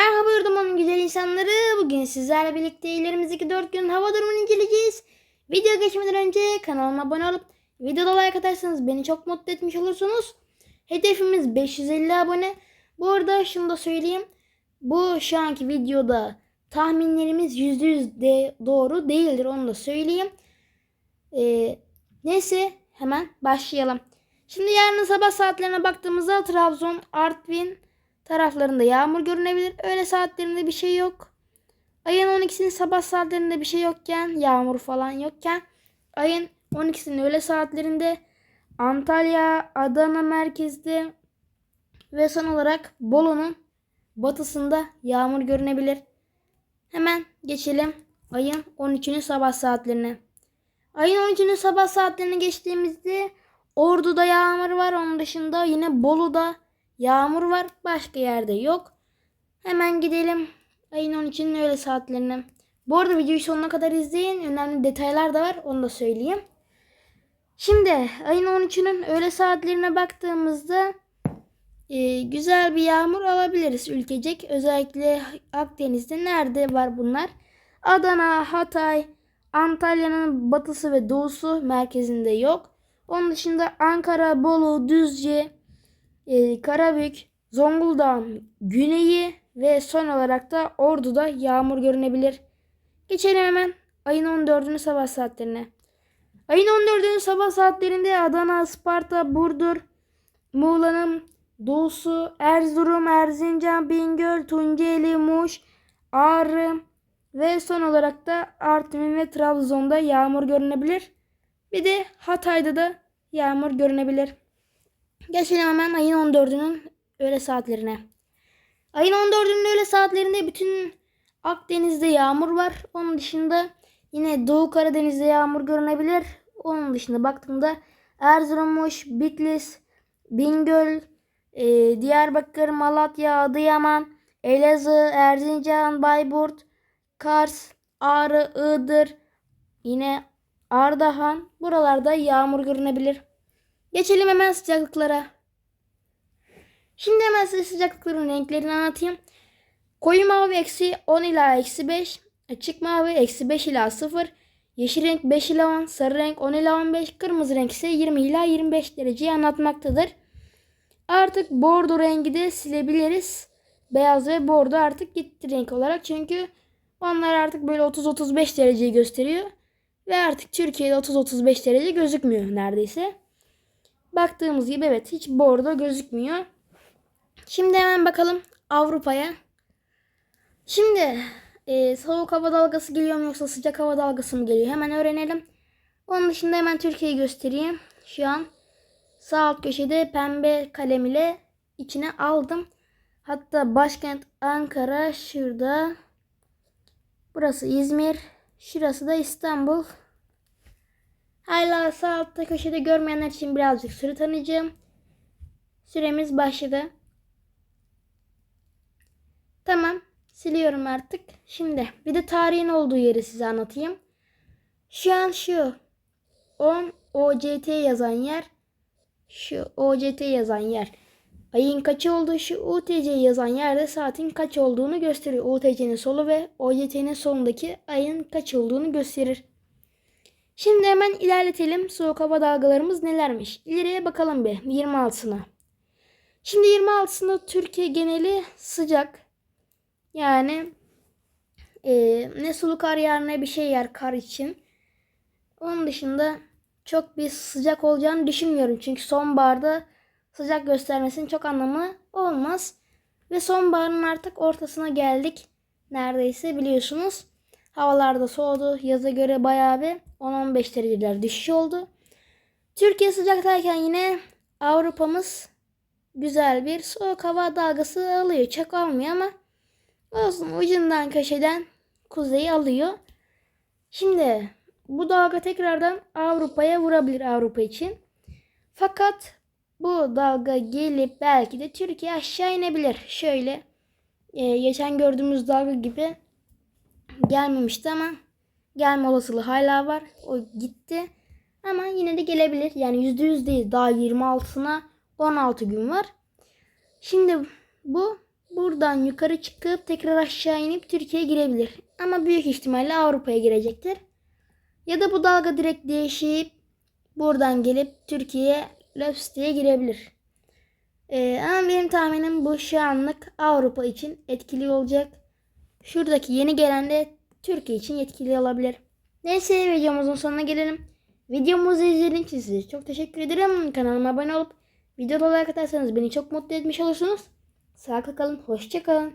Merhaba yurdumun güzel insanları. Bugün sizlerle birlikte ilerimizdeki 4 günün hava durumunu inceleyeceğiz. Video geçmeden önce kanalıma abone olup videoda like atarsanız beni çok mutlu etmiş olursunuz. Hedefimiz 550 abone. Bu arada şunu da söyleyeyim. Bu şu anki videoda tahminlerimiz %100 de doğru değildir onu da söyleyeyim. Ee, neyse hemen başlayalım. Şimdi yarın sabah saatlerine baktığımızda Trabzon, Artvin taraflarında yağmur görünebilir. Öğle saatlerinde bir şey yok. Ayın 12'sinin sabah saatlerinde bir şey yokken, yağmur falan yokken ayın 12'sinin öğle saatlerinde Antalya, Adana merkezde ve son olarak Bolu'nun batısında yağmur görünebilir. Hemen geçelim ayın 13'ünün sabah saatlerine. Ayın 13'ünün sabah saatlerini geçtiğimizde Ordu'da yağmur var. Onun dışında yine Bolu'da yağmur var. Başka yerde yok. Hemen gidelim ayın 13'ünün öğle saatlerine. Bu arada videoyu sonuna kadar izleyin. Önemli detaylar da var. Onu da söyleyeyim. Şimdi ayın 13'ünün öğle saatlerine baktığımızda e, güzel bir yağmur alabiliriz ülkecek. Özellikle Akdeniz'de nerede var bunlar? Adana, Hatay, Antalya'nın batısı ve doğusu merkezinde yok. Onun dışında Ankara, Bolu, Düzce, e, Karabük, Zonguldak'ın güneyi ve son olarak da Ordu'da yağmur görünebilir. Geçelim hemen ayın 14'ünü sabah saatlerine. Ayın 14'ünün sabah saatlerinde Adana, Isparta, Burdur, Muğla'nın doğusu, Erzurum, Erzincan, Bingöl, Tunceli, Muş, Ağrı ve son olarak da Artvin ve Trabzon'da yağmur görünebilir. Bir de Hatay'da da yağmur görünebilir. Geçelim hemen ayın 14'ünün öğle saatlerine. Ayın 14'ünün öğle saatlerinde bütün Akdeniz'de yağmur var. Onun dışında yine Doğu Karadeniz'de yağmur görünebilir. Onun dışında baktığımda Erzurum, Muş, Bitlis, Bingöl, e, Diyarbakır, Malatya, Adıyaman, Elazığ, Erzincan, Bayburt, Kars, Ağrı, Iğdır, yine Ardahan buralarda yağmur görünebilir. Geçelim hemen sıcaklıklara. Şimdi hemen size sıcaklıkların renklerini anlatayım. Koyu mavi eksi 10 ila eksi 5. Açık mavi eksi 5 ila 0. Yeşil renk 5 ila 10. Sarı renk 10 ila 15. Kırmızı renk ise 20 ila 25 dereceyi anlatmaktadır. Artık bordo rengi de silebiliriz. Beyaz ve bordo artık gitti renk olarak. Çünkü onlar artık böyle 30-35 dereceyi gösteriyor. Ve artık Türkiye'de 30-35 derece gözükmüyor neredeyse. Baktığımız gibi evet hiç bordo gözükmüyor. Şimdi hemen bakalım Avrupa'ya. Şimdi e, soğuk hava dalgası geliyor mu yoksa sıcak hava dalgası mı geliyor? Hemen öğrenelim. Onun dışında hemen Türkiye'yi göstereyim. Şu an sağ alt köşede pembe kalem ile içine aldım. Hatta başkent Ankara şurada. Burası İzmir. Şurası da İstanbul. Sağ altta köşede görmeyenler için birazcık süre tanıyacağım. Süremiz başladı. Tamam. Siliyorum artık. Şimdi bir de tarihin olduğu yeri size anlatayım. Şu an şu 10 OCT yazan yer. Şu OCT yazan yer. Ayın kaçı olduğu şu UTC yazan yerde saatin kaç olduğunu gösteriyor. UTC'nin solu ve OCT'nin solundaki ayın kaç olduğunu gösterir. Şimdi hemen ilerletelim. Soğuk hava dalgalarımız nelermiş? İleriye bakalım bir 26'sına. Şimdi 26'sında Türkiye geneli sıcak. Yani e, ne sulu kar yağar ne bir şey yer kar için. Onun dışında çok bir sıcak olacağını düşünmüyorum. Çünkü sonbaharda sıcak göstermesinin çok anlamı olmaz. Ve sonbaharın artık ortasına geldik. Neredeyse biliyorsunuz. Havalarda soğudu. Yaza göre bayağı bir 10-15 dereceler düşüş oldu. Türkiye sıcaktayken yine Avrupa'mız güzel bir soğuk hava dalgası alıyor. Çok almıyor ama olsun ucundan köşeden kuzeyi alıyor. Şimdi bu dalga tekrardan Avrupa'ya vurabilir Avrupa için. Fakat bu dalga gelip belki de Türkiye aşağı inebilir. Şöyle e, geçen gördüğümüz dalga gibi gelmemişti ama gelme olasılığı hala var. O gitti. Ama yine de gelebilir. Yani %100 değil. Daha 26'sına 16 gün var. Şimdi bu buradan yukarı çıkıp tekrar aşağı inip Türkiye'ye girebilir. Ama büyük ihtimalle Avrupa'ya girecektir. Ya da bu dalga direkt değişip buradan gelip Türkiye'ye löps diye girebilir. Ee, ama benim tahminim bu şu anlık Avrupa için etkili olacak. Şuradaki yeni gelen de Türkiye için etkili olabilir. Neyse videomuzun sonuna gelelim. Videomuzu izlediğiniz için size çok teşekkür ederim. Kanalıma abone olup videoda like atarsanız beni çok mutlu etmiş olursunuz. Sağlıkla kalın, hoşça kalın.